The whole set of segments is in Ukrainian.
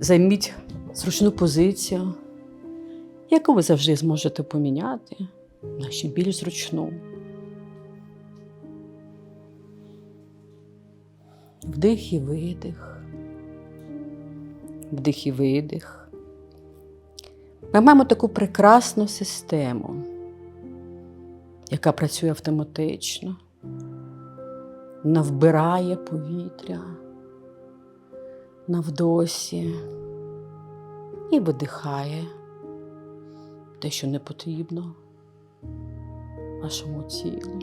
Займіть зручну позицію, яку ви завжди зможете поміняти на ще більш зручну. Вдих і видих. Вдих і видих. Ми маємо таку прекрасну систему, яка працює автоматично, вона вбирає повітря на вдосі і видихає те, що не потрібно вашому тілу.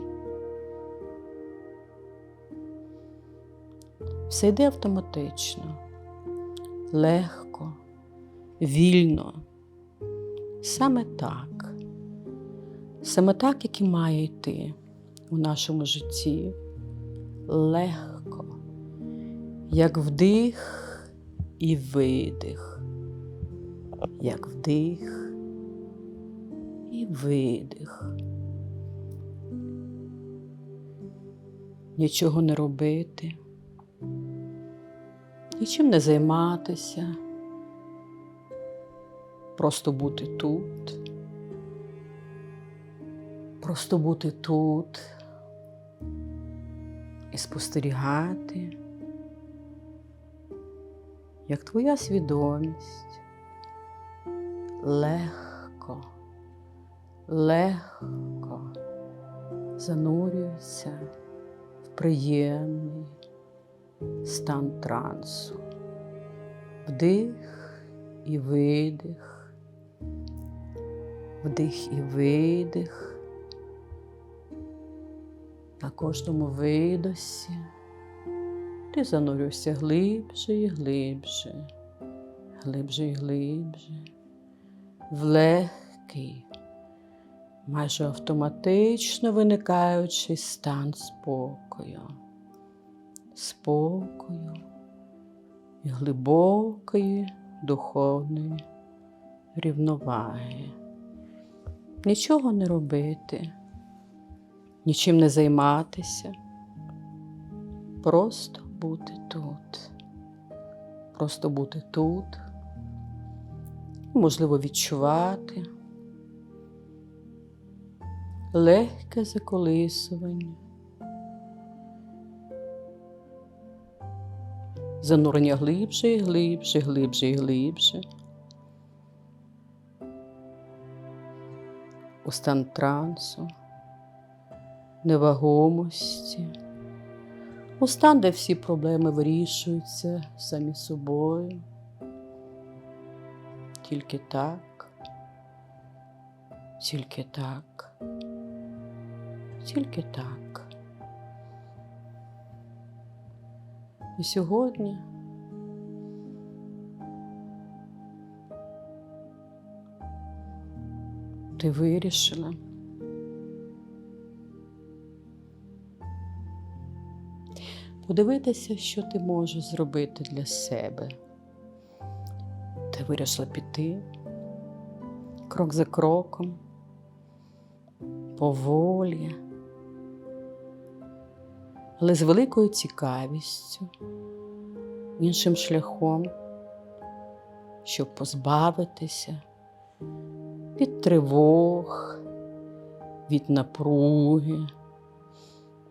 Все йде автоматично, легко, вільно. Саме так, саме так, як і має йти у нашому житті, легко, як вдих і видих, як вдих і видих. Нічого не робити, нічим не займатися. Просто бути тут, просто бути тут і спостерігати, як твоя свідомість. Легко, легко занурюється в приємний стан трансу, вдих і видих. Вдих і видих. На кожному видосі ти занурюєшся глибше і глибше, глибше і глибше, в легкий, майже автоматично виникаючий стан спокою, спокою і глибокої духовної рівноваги. Нічого не робити, нічим не займатися, просто бути тут, просто бути тут, можливо, відчувати. Легке заколисування. Занурення глибше і глибше, глибше і глибше. у стан трансу, невагомості, у стан, де всі проблеми вирішуються самі собою. Тільки так, тільки так, тільки так. І сьогодні ти вирішила. Подивитися, що ти можеш зробити для себе. Ти вирішила піти крок за кроком, поволі, але з великою цікавістю, іншим шляхом, щоб позбавитися від тривог, від напруги,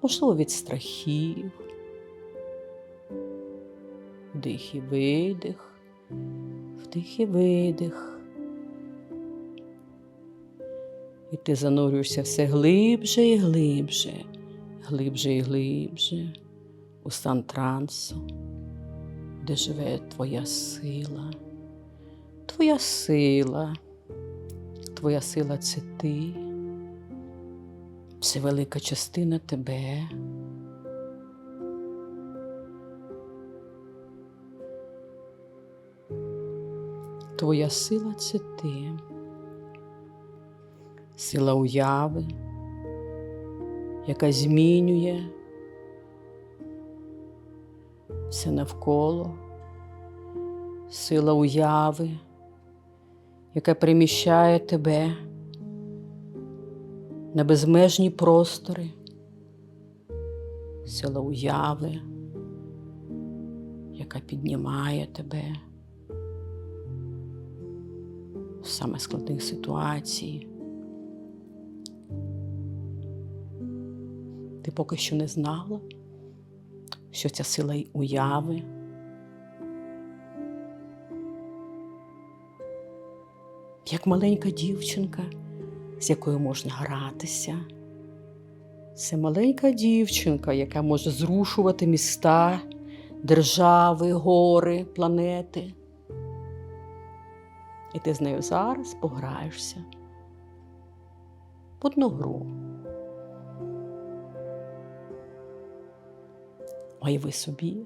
можливо, від страхів, вдих і видих, вдих і видих. І ти занурюєшся все глибше і глибше, глибше і глибше у стан трансу, де живе твоя сила, твоя сила. Твоя сила це ти, це велика частина тебе. Твоя сила це ти, сила уяви, яка змінює все навколо, сила уяви яке приміщає тебе на безмежні простори, сила уяви, яка піднімає тебе саме складних ситуацій. Ти поки що не знала, що ця сила й уяви. Як маленька дівчинка, з якою можна гратися. Це маленька дівчинка, яка може зрушувати міста, держави, гори, планети. І ти з нею зараз пограєшся в одну гру. Уяви собі,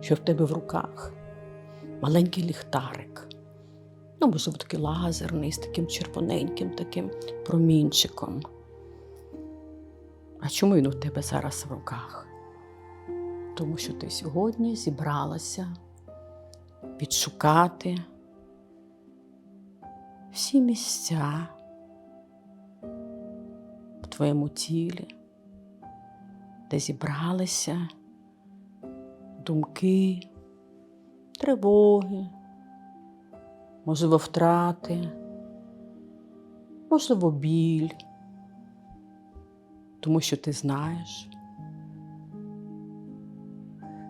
що в тебе в руках маленький ліхтарик. Ну, можливо, такий лазерний, з таким червоненьким таким промінчиком. А чому він у тебе зараз в руках? Тому що ти сьогодні зібралася відшукати всі місця в твоєму тілі, де зібралися думки, тривоги, можливо, втрати, можливо, біль, тому що ти знаєш,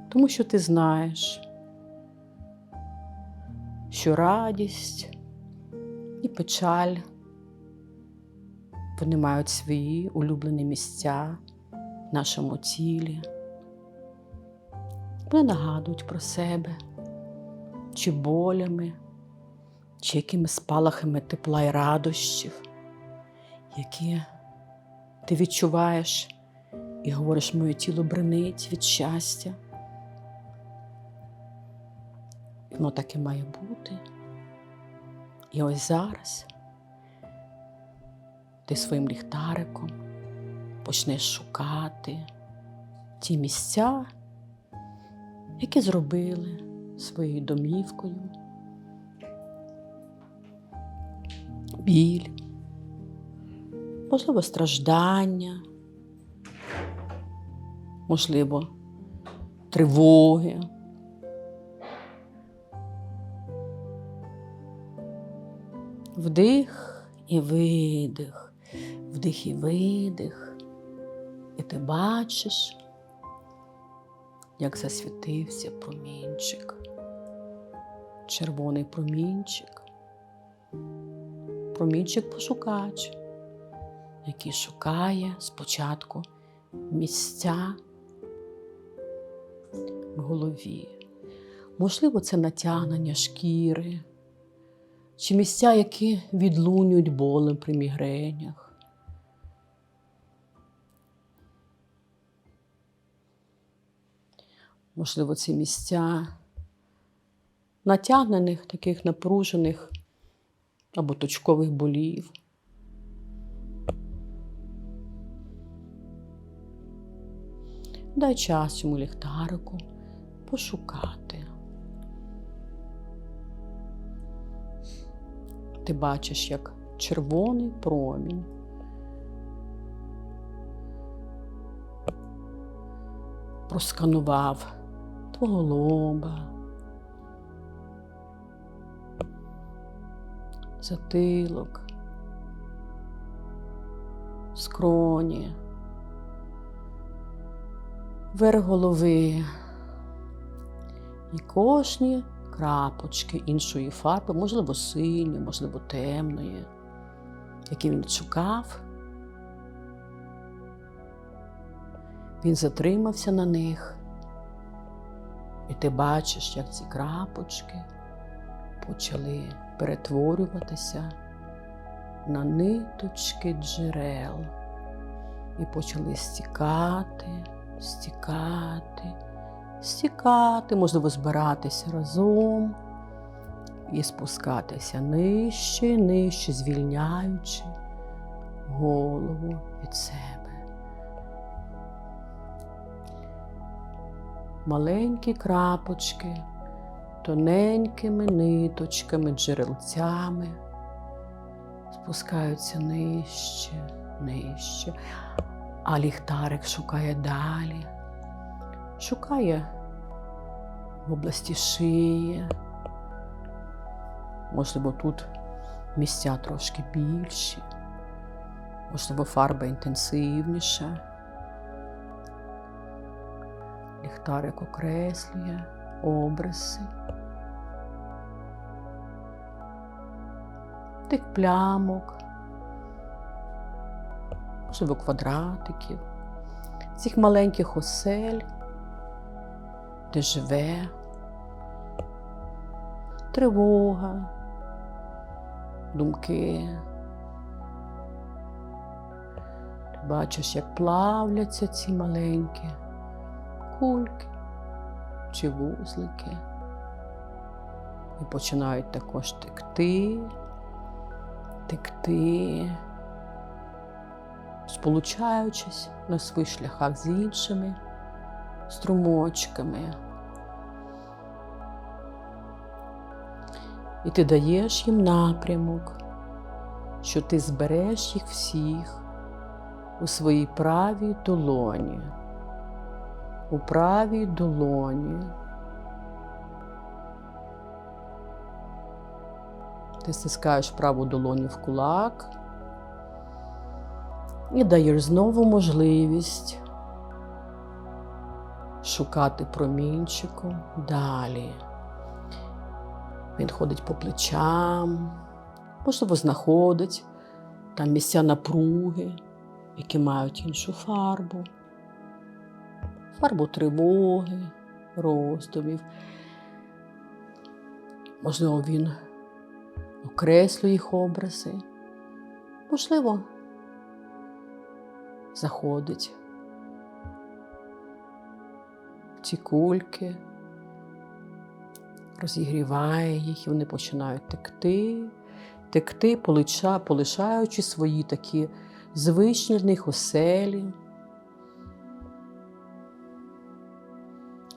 тому що ти знаєш, що радість і печаль вони мають свої улюблені місця в нашому тілі. Вони нагадують про себе, чи болями, чи якими спалахами тепла і радощів, які ти відчуваєш і говориш, моє тіло бренить від щастя. Воно так і має бути. І ось зараз ти своїм ліхтариком почнеш шукати ті місця, які зробили своєю домівкою. Біль, можливо, страждання, можливо, тривоги. Вдих і видих, вдих і видих. І ти бачиш, як засвітився промінчик, червоний промінчик, промінчик пошукач, який шукає спочатку місця в голові. Можливо, це натягнення шкіри чи місця, які відлунюють болем при мігренях. Можливо, ці місця натягнених, таких напружених або точкових болів. Дай час цьому ліхтарику пошукати. Ти бачиш, як червоний промінь. Просканував твого лоба, затилок, скроні, верх голови. І кожні крапочки іншої фарби, можливо, синьої, можливо, темної, які він шукав. Він затримався на них, і ти бачиш, як ці крапочки почали перетворюватися на ниточки джерел і почали стікати, стікати стікати, можливо, збиратися разом і спускатися нижче, нижче, звільняючи голову від себе. Маленькі крапочки, тоненькими ниточками, джерелцями спускаються нижче, нижче, а ліхтарик шукає далі шукає в області шиї, Можливо, тут місця трошки більші, можливо, фарба інтенсивніша. Ліхтарик окреслює обриси. Тих плямок, можливо, квадратиків, цих маленьких осель, де живе тривога, думки. Ти бачиш, як плавляться ці маленькі кульки чи вузлики. І починають також текти, текти, сполучаючись на своїх шляхах з іншими струмочками. І ти даєш їм напрямок, що ти збереш їх всіх у своїй правій долоні, у правій долоні. Ти стискаєш праву долоню в кулак і даєш знову можливість шукати промінчиком далі. Він ходить по плечам, можливо, знаходить там місця напруги, які мають іншу фарбу, фарбу тривоги, роздумів. Можливо, він окреслює їх образи, можливо, заходить ці кульки розігріває їх, і вони починають текти, текти, полишаючи свої такі звичні в них оселі,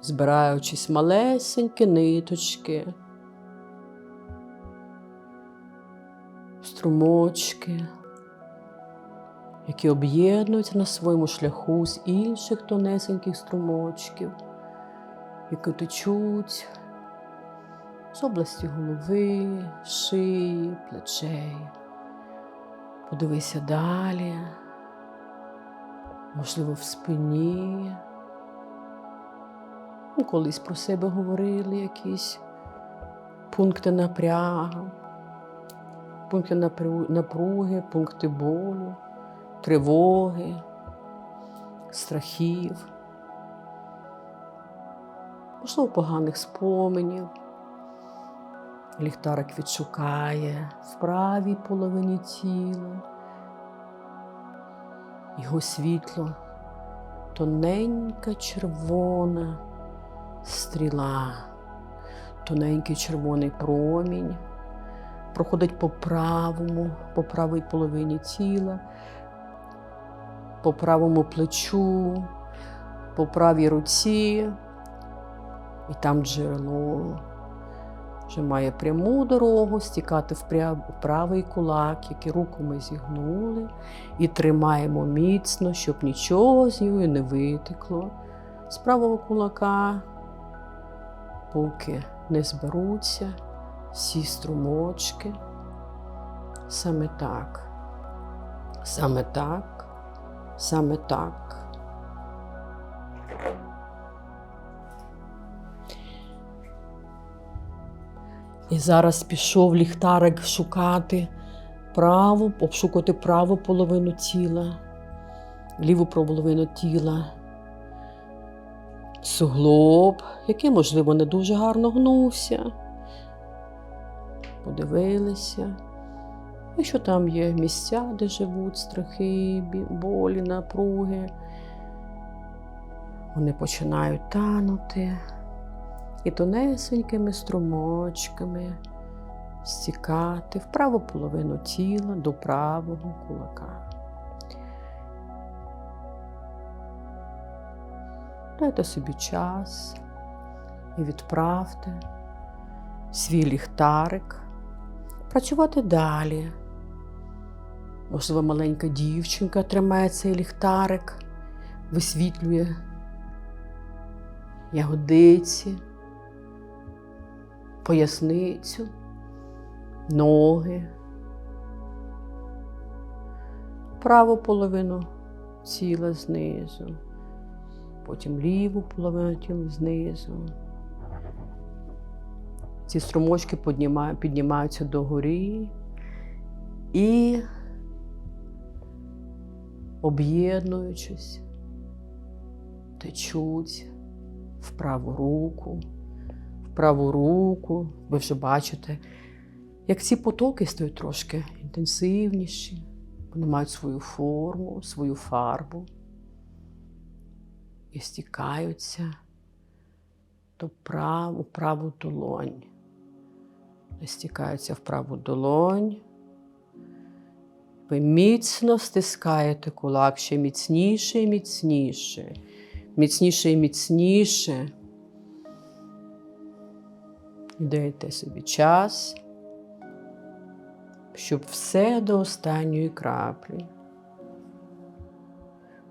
збираючись малесенькі ниточки, струмочки, які об'єднуються на своєму шляху з інших тонесеньких струмочків, які течуть з області голови, шиї, плечей. Подивися далі, можливо, в спині. Ну, Колись про себе говорили якісь пункти напрягу, пункти напруги, пункти болю, тривоги, страхів, можливо, поганих споменів. Ліхтарик відшукає в правій половині тіла. Його світло тоненька червона стріла, тоненький червоний промінь проходить по правому, по правій половині тіла, по правому плечу, по правій руці, і там джерело вже має пряму дорогу стікати в правий кулак, який руку ми зігнули, і тримаємо міцно, щоб нічого з нього не витекло з правого кулака, поки не зберуться всі струмочки. Саме так, саме так, саме так. І зараз пішов ліхтарик шукати праву, обшукати праву половину тіла, ліву половину тіла, суглоб, який, можливо, не дуже гарно гнувся. Подивилися. Якщо там є місця, де живуть страхи, болі, напруги, вони починають танути і тонесенькими струмочками стікати в праву половину тіла до правого кулака. Дайте собі час і відправте свій ліхтарик працювати далі. Можливо, маленька дівчинка тримає цей ліхтарик, висвітлює ягодиці, поясницю, ноги, праву половину тіла знизу, потім ліву половину тіла знизу. Ці струмочки піднімаються догорі і, об'єднуючись, течуть в праву руку, праву руку. Ви вже бачите, як ці потоки стають трошки інтенсивніші, вони мають свою форму, свою фарбу і стікаються до праву, праву долонь. Стікаються в праву долонь. Ви міцно стискаєте кулак ще міцніше і міцніше, міцніше і міцніше. Даєте собі час, щоб все до останньої краплі,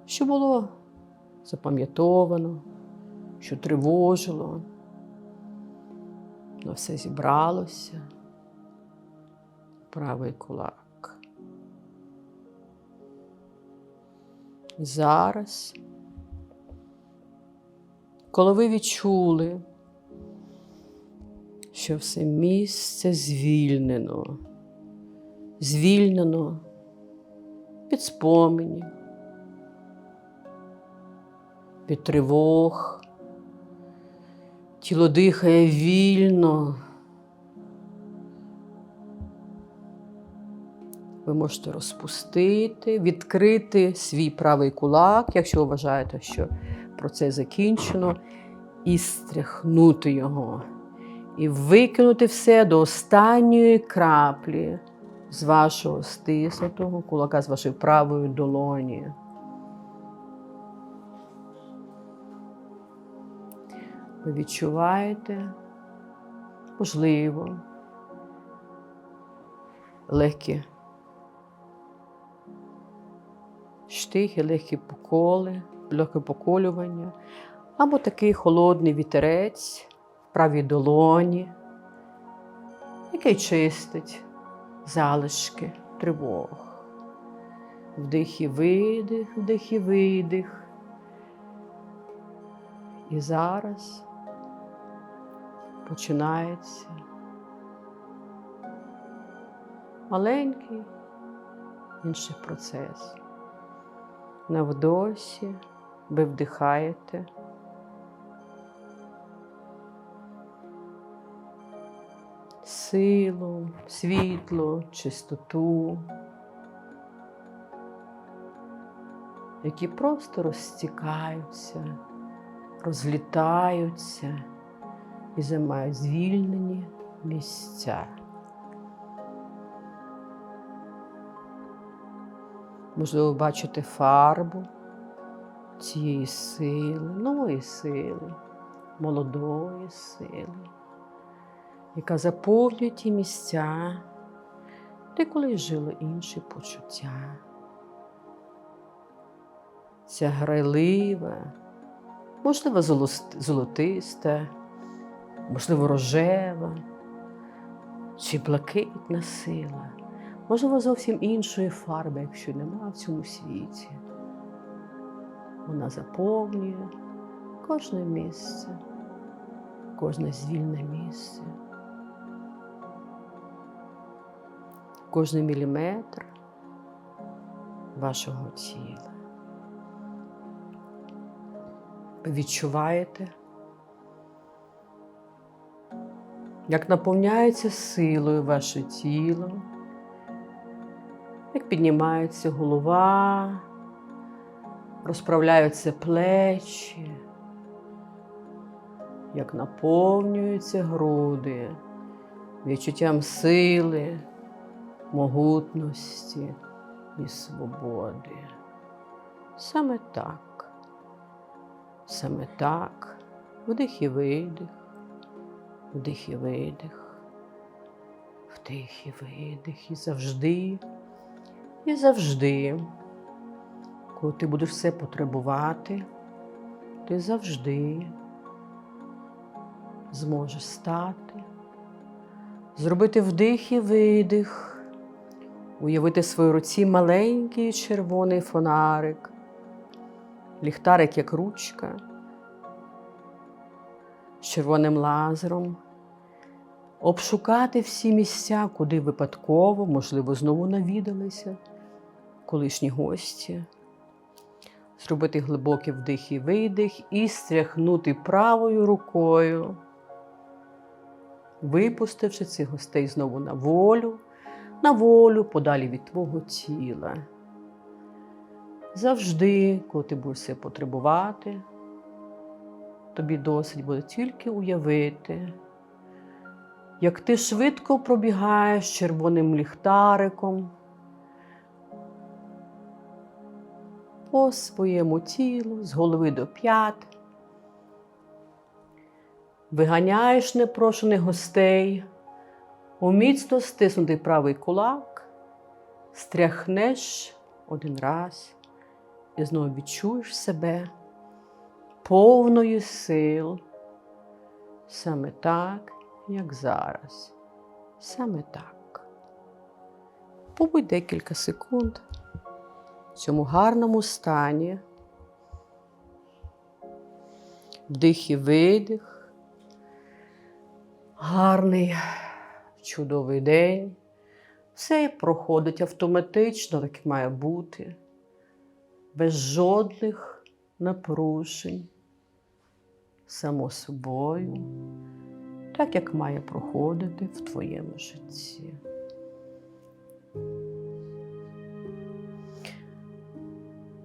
що було запам'ятовано, що тривожило, воно все зібралося. Правий кулак. Зараз, коли ви відчули, що все місце звільнено, звільнено від споменів, від тривог, тіло дихає вільно. Ви можете розпустити, відкрити свій правий кулак, якщо вважаєте, що процес закінчено, і стряхнути його. І викинути все до останньої краплі з вашого стиснутого кулака, з вашої правої долоні. Ви відчуваєте, можливо, легкі штихи, легкі поколи, легке поколювання, або такий холодний вітерець правій долоні, який чистить залишки тривог. Вдих і видих, вдих і видих. І зараз починається маленький інший процес. На вдосі ви вдихаєте. Силу, світло, чистоту, які просто розтікаються, розлітаються і займають звільнені місця. Можливо, бачите фарбу цієї сили, нової сили, молодої сили, яка заповнює ті місця, де колись жили інші почуття. Ця грайлива, можливо, золотиста, можливо, рожева чи блакитна сила можливо, зовсім іншої фарби, якщо нема в цьому світі. Вона заповнює кожне місце, кожне звільне місце, кожний міліметр вашого тіла. Ви відчуваєте, як наповняється силою ваше тіло як піднімається голова, розправляються плечі, як наповнюються груди відчуттям сили, могутності і свободи. Саме так, саме так, вдих і видих, вдих і видих, вдих і видих, і завжди. І завжди, коли ти будеш все потребувати, ти завжди зможеш стати Зробити вдих і видих. Уявити в своїй руці маленький червоний фонарик, ліхтарик як ручка з червоним лазером, обшукати всі місця, куди випадково, можливо, знову навідалися колишні гості, зробити глибокий вдих і видих і стряхнути правою рукою, випустивши цих гостей знову на волю, на волю подалі від твого тіла. Завжди, коли ти будеш це потребувати, тобі досить буде тільки уявити, як ти швидко пробігаєш червоним ліхтариком по своєму тілу з голови до п'ят, виганяєш непрошених гостей, у міцно стиснутий правий кулак, стряхнеш один раз і знову відчуєш себе повною сил, саме так, як зараз, саме так. Побудь декілька секунд в цьому гарному стані. Вдих і видих. Гарний, чудовий день. Все проходить автоматично, так і має бути, без жодних напружень, само собою, так як має проходити в твоєму житті.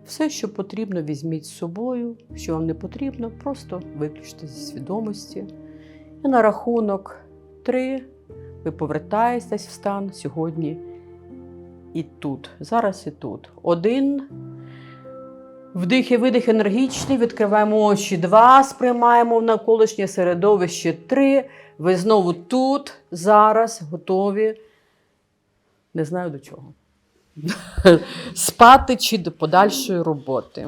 Все, що потрібно, візьміть з собою. Що вам не потрібно, просто виключте зі свідомості. І на рахунок три ви повертаєтесь в стан сьогодні і тут. Зараз і тут. Один. Вдих і видих енергічний. Відкриваємо очі. Два. Сприймаємо в навколишнє середовище. Три. Ви знову тут, зараз, готові. Не знаю до чого. Спати чи до подальшої роботи.